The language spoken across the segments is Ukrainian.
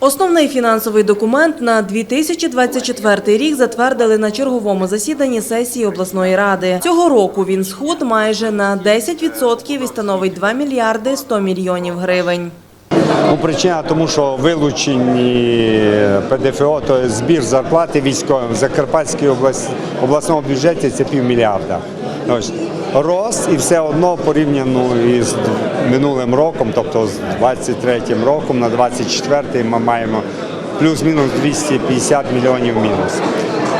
Основний фінансовий документ на 2024 рік затвердили на черговому засіданні сесії обласної ради. Цього року він схуд майже на 10% і становить 2 мільярди 100 мільйонів гривень. Ну, причина тому, що вилучені ПДФО, то збір зарплати військовим в Закарпатській області, обласному бюджеті це півмільярда. Рост і все одно порівняно із минулим роком, тобто з 23-м роком на 24-й ми маємо плюс-мінус 250 мільйонів мінус.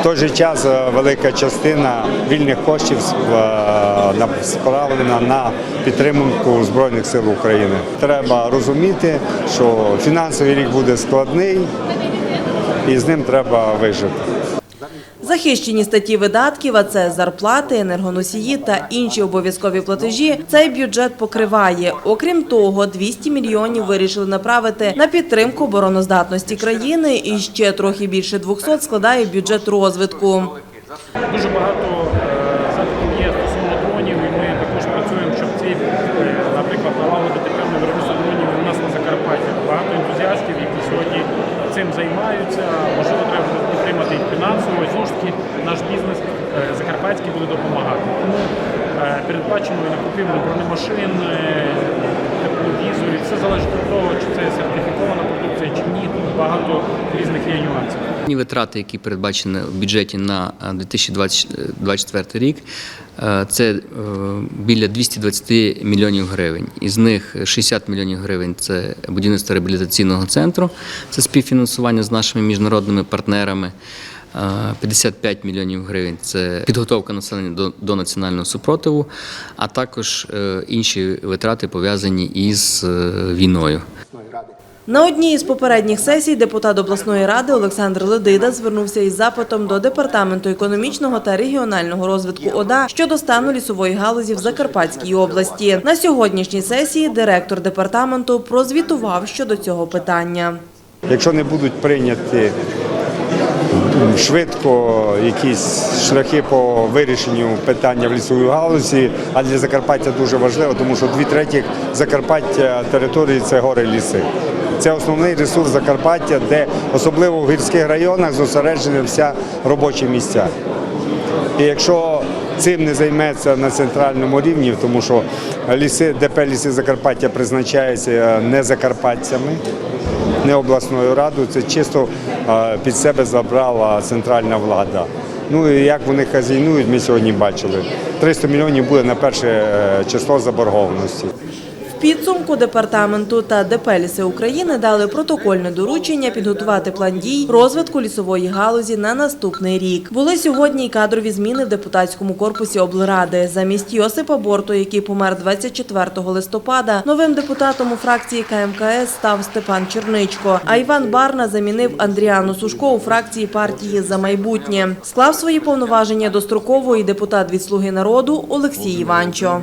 В той же час е, велика частина вільних коштів е, справлена на підтримку Збройних сил України. Треба розуміти, що фінансовий рік буде складний і з ним треба вижити. Захищені статті видатків, а це зарплати, енергоносії та інші обов'язкові платежі. Цей бюджет покриває. Окрім того, 200 мільйонів вирішили направити на підтримку обороноздатності країни, і ще трохи більше 200 складає бюджет розвитку. Дуже багато е, запитів є стосовно дронів, і ми також працюємо, щоб ці, е, наприклад, налагодити певне виробництво дронів у нас на Закарпатті. Багато ентузіастів, які сьогодні цим займаються. Можливо, треба буде підтримати їх фінансово. І знову ж таки, наш бізнес е, закарпатський буде допомагати. Тому е, передбачено і накупівлю бронемашин, е, тепловізорів. Все залежить від того, чи це сертифікована продукція, чи ні. Тут багато різних є нюансів. Ні витрати, які передбачені в бюджеті на е, 2024 рік, це біля 220 мільйонів гривень. Із них 60 мільйонів гривень це будівництво реабілітаційного центру, це співфінансування з нашими міжнародними партнерами. Е, 55 мільйонів гривень це підготовка населення до, до національного супротиву, а також е, інші витрати пов'язані із е, війною. На одній із попередніх сесій депутат обласної ради Олександр Ледида звернувся із запитом до департаменту економічного та регіонального розвитку ОДА щодо стану лісової галузі в Закарпатській області. На сьогоднішній сесії директор департаменту прозвітував щодо цього питання. Якщо не будуть прийняті швидко якісь шляхи по вирішенню питання в лісовій галузі, а для Закарпаття дуже важливо, тому що дві третіх Закарпаття території це гори ліси. Це основний ресурс Закарпаття, де особливо в гірських районах зосереджені вся робочі місця. І якщо цим не займеться на центральному рівні, тому що ліси, ДП ліси Закарпаття призначаються не закарпатцями, не обласною радою, це чисто під себе забрала центральна влада. Ну і як вони хазяйнують, ми сьогодні бачили. 300 мільйонів буде на перше е, число заборгованості. Підсумку департаменту та ДП «Ліси України дали протокольне доручення підготувати план дій розвитку лісової галузі на наступний рік. Були сьогодні й кадрові зміни в депутатському корпусі облради. Замість Йосипа Борту, який помер 24 листопада, новим депутатом у фракції КМКС став Степан Черничко. А Іван Барна замінив Андріану Сушко у фракції партії за майбутнє. Склав свої повноваження достроково і депутат від Слуги народу Олексій Іванчо.